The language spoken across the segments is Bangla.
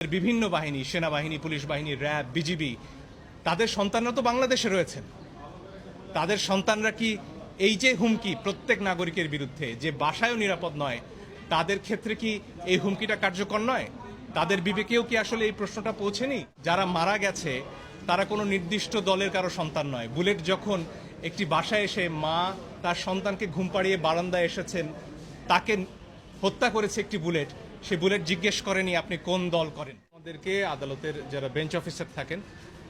বিভিন্ন বাহিনী, সেনাবাহিনী, পুলিশ বাহিনী, র্যাব, বিজিবি, তাদের সন্তানরা তো বাংলাদেশে রয়েছেন। তাদের সন্তানরা কি এই যে হুমকি প্রত্যেক নাগরিকের বিরুদ্ধে যে বাসায়ও নিরাপদ নয়, তাদের ক্ষেত্রে কি এই হুমকিটা কার্যকর নয়? তাদের বিবেকেও কি আসলে এই প্রশ্নটা পৌঁছেনি? যারা মারা গেছে, তারা কোনো নির্দিষ্ট দলের কারও সন্তান নয়। বুলেট যখন একটি বাসায় এসে মা তার সন্তানকে ঘুম পাড়িয়ে বারান্দায় এসেছেন, তাকে হত্যা করেছে একটি বুলেট সে বুলেট জিজ্ঞেস করেনি আপনি কোন দল করেন। আমাদেরকে আদালতের যারা বেঞ্চ অফিসার থাকেন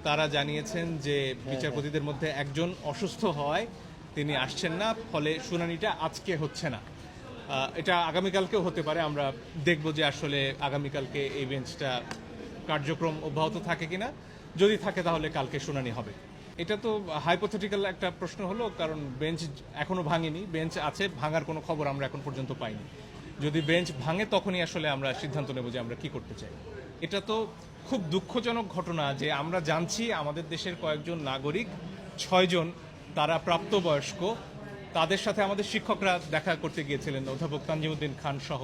তারা জানিয়েছেন যে বিচারপতিদের মধ্যে একজন অসুস্থ হওয়ায় তিনি আসছেন না ফলে শুনানিটা আজকে হচ্ছে না। এটা আগামীকালকেও হতে পারে আমরা দেখব যে আসলে আগামীকালকে এই বেঞ্চটা কার্যক্রম অব্যাহত থাকে কিনা। যদি থাকে তাহলে কালকে শুনানি হবে। এটা তো হাইপোথেটিক্যাল একটা প্রশ্ন হলো কারণ বেঞ্চ এখনও ভাঙেনি বেঞ্চ আছে ভাঙার কোনো খবর আমরা এখন পর্যন্ত পাইনি। যদি বেঞ্চ ভাঙে, তখনই আসলে আমরা সিদ্ধান্ত নেব যে আমরা কি করতে চাই। এটা তো খুব দুঃখজনক ঘটনা যে আমরা জানছি আমাদের দেশের কয়েকজন নাগরিক, ছয়জন তারা প্রাপ্তবয়স্ক, তাদের সাথে আমাদের শিক্ষকরা দেখা করতে গিয়েছিলেন, অধ্যাপক তানজিমুদ্দিন খান সহ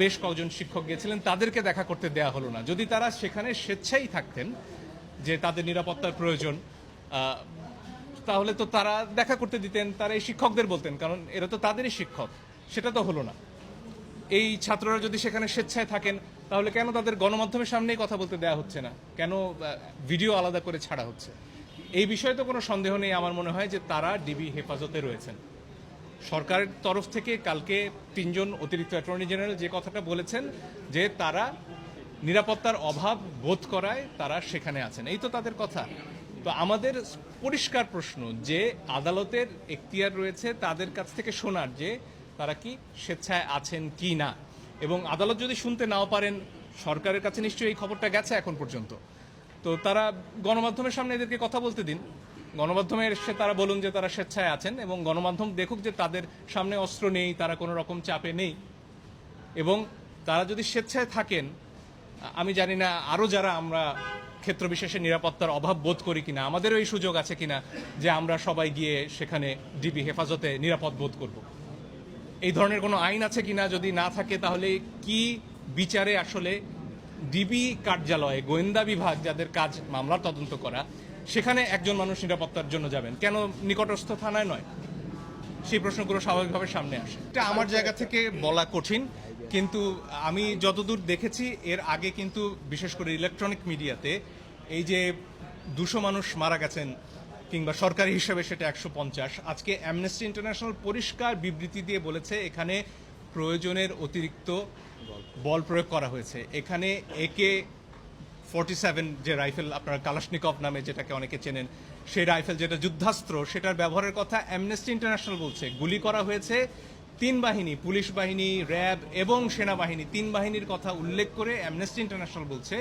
বেশ কয়েকজন শিক্ষক গিয়েছিলেন, তাদেরকে দেখা করতে দেয়া হলো না। যদি তারা সেখানে স্বেচ্ছাই থাকতেন যে তাদের নিরাপত্তার প্রয়োজন তাহলে তো তারা দেখা করতে দিতেন, তারা এই শিক্ষকদের বলতেন, কারণ এরা তো তাদেরই শিক্ষক, সেটা তো হলো না। এই ছাত্ররা যদি সেখানে স্বেচ্ছায় থাকেন, তাহলে কেন তাদের গণমাধ্যমের সামনেই কথা বলতে দেওয়া হচ্ছে না? কেন ভিডিও আলাদা করে ছাড়া হচ্ছে? এই বিষয়ে তো কোনো সন্দেহ নেই আমার মনে হয় যে তারা ডিবি হেফাজতে রয়েছেন। সরকারের তরফ থেকে কালকে তিনজন অতিরিক্ত অ্যাটর্নি জেনারেল যে কথাটা বলেছেন, যে তারা নিরাপত্তার অভাব বোধ করায় তারা সেখানে আছেন। এই তো তাদের কথা। তো আমাদের পরিষ্কার প্রশ্ন যে আদালতের এখতিয়ার রয়েছে তাদের কাছ থেকে শোনার যে তারা কি স্বেচ্ছায় আছেন কি না? এবং আদালত যদি শুনতে নাও পারেন, সরকারের কাছে নিশ্চয়ই এই খবরটা গেছে এখন পর্যন্ত। তো তারা গণমাধ্যমের সামনে এদেরকে কথা বলতে দিন। গণমাধ্যমে এসে তারা বলুন যে তারা স্বেচ্ছায় আছেন এবং গণমাধ্যম দেখুক যে তাদের সামনে অস্ত্র নেই, তারা কোনো রকম চাপে নেই। এবং তারা যদি স্বেচ্ছায় থাকেন, আমি জানি না আরও যারা আমরা ক্ষেত্র বিশেষে নিরাপত্তার অভাব বোধ করি কিনা, আমাদেরও এই সুযোগ আছে কিনা যে আমরা সবাই গিয়ে সেখানে ডিবি হেফাজতে নিরাপদ বোধ করব। এই ধরনের কোনো আইন আছে কিনা যদি না থাকে, তাহলে কি বিচারে আসলে ডিবি কার্যালয়ে, গোয়েন্দা বিভাগ যাদের কাজ মামলার তদন্ত করা, সেখানে একজন মানুষ নিরাপত্তার জন্য যাবেন? কেন নিকটস্থ থানায় নয়? সেই প্রশ্নগুলো স্বাভাবিকভাবে সামনে আসে। এটা আমার জায়গা থেকে বলা কঠিন, কিন্তু আমি যতদূর দেখেছি, এর আগে কিন্তু বিশেষ করে ইলেকট্রনিক মিডিয়াতে এই যে দুশো মানুষ মারা গেছেন কিংবা সরকারি হিসেবে সেটা একশো পঞ্চাশ। আজকে অ্যামনেস্টি ইন্টারন্যাশনাল পরিষ্কার বিবৃতি দিয়ে বলেছে, এখানে প্রয়োজনের অতিরিক্ত বল প্রয়োগ করা হয়েছে। এখানে একে ফর্টি সেভেন যে রাইফেল, আপনার কালাশনিকভ নামে যেটাকে অনেকে চেনেন, সেই রাইফেল যেটা যুদ্ধাস্ত্র, সেটার ব্যবহারের কথা অ্যামনেস্টি ইন্টারন্যাশনাল বলছে। গুলি করা হয়েছে তিন বাহিনী, পুলিশ বাহিনী, র্যাব এবং সেনাবাহিনী। তিন বাহিনীর কথা উল্লেখ করে অ্যামনেস্টি ইন্টারন্যাশনাল বলছে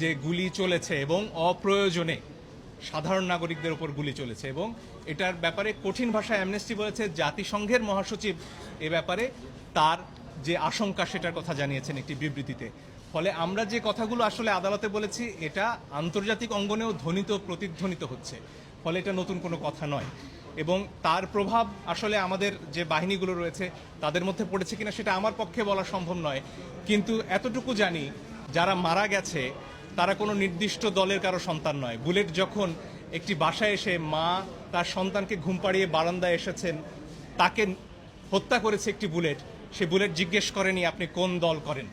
যে গুলি চলেছে এবং অপ্রয়োজনে সাধারণ নাগরিকদের উপর গুলি চলেছে এবং এটার ব্যাপারে কঠিন ভাষায় অ্যামনেস্টি বলেছে জাতিসংঘের মহাসচিব। এ ব্যাপারে তার যে আশঙ্কা সেটার কথা জানিয়েছেন একটি বিবৃতিতে। ফলে আমরা যে কথাগুলো আসলে আদালতে বলেছি, এটা আন্তর্জাতিক অঙ্গনেও ধ্বনিত, প্রতিধ্বনিত হচ্ছে। ফলে এটা নতুন কোনো কথা নয়। এবং তার প্রভাব আসলে আমাদের যে বাহিনীগুলো রয়েছে, তাদের মধ্যে পড়েছে কিনা সেটা আমার পক্ষে বলা সম্ভব নয়। কিন্তু এতটুকু জানি, যারা মারা গেছে তারা কোনো নির্দিষ্ট দলের কারও সন্তান নয়। বুলেট যখন একটি বাসায় এসে মা তার সন্তানকে ঘুম পাড়িয়ে বারান্দায় এসেছেন, তাকে হত্যা করেছে একটি বুলেট, সে বুলেট জিজ্ঞেস করেনি, আপনি কোন দল করেন?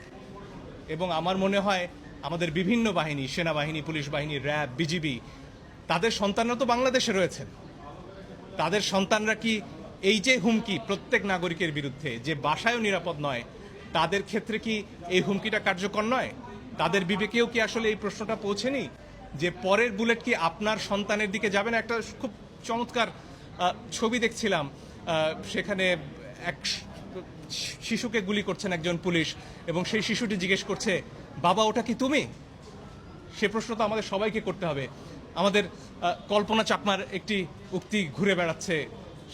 এবং আমার মনে হয় আমাদের বিভিন্ন বাহিনী, সেনাবাহিনী, পুলিশ বাহিনী, র্যাব, বিজিবি, তাদের সন্তানরা তো বাংলাদেশে রয়েছেন। তাদের সন্তানরা কি এই যে হুমকি প্রত্যেক নাগরিকের বিরুদ্ধে, যে বাসায়ও নিরাপদ নয়, তাদের ক্ষেত্রে কি এই হুমকিটা কার্যকর নয়? তাদের বিবেকেও কি আসলে এই প্রশ্নটা পৌঁছেনি? যে পরের বুলেট কি আপনার সন্তানের দিকে যাবে? না, একটা খুব চমৎকার ছবি দেখছিলাম সেখানে এক শিশুকে গুলি করছেন একজন পুলিশ এবং সেই শিশুটি জিজ্ঞেস করছে, বাবা, ওটা কি তুমি? সে প্রশ্ন তো আমাদের সবাইকে করতে হবে। আমাদের কল্পনা চাকমার একটি উক্তি ঘুরে বেড়াচ্ছে।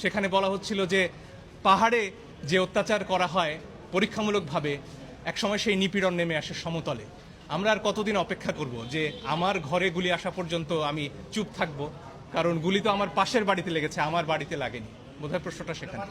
সেখানে বলা হচ্ছিল যে, পাহাড়ে যে অত্যাচার করা হয় পরীক্ষামূলকভাবে, একসময় সেই নিপীড়ন নেমে আসে সমতলে। আমরা আর কতদিন অপেক্ষা করব যে আমার ঘরে গুলি আসা পর্যন্ত আমি চুপ থাকব কারণ গুলি তো আমার পাশের বাড়িতে লেগেছে, আমার বাড়িতে লাগেনি বোধহয় প্রশ্নটা সেখানে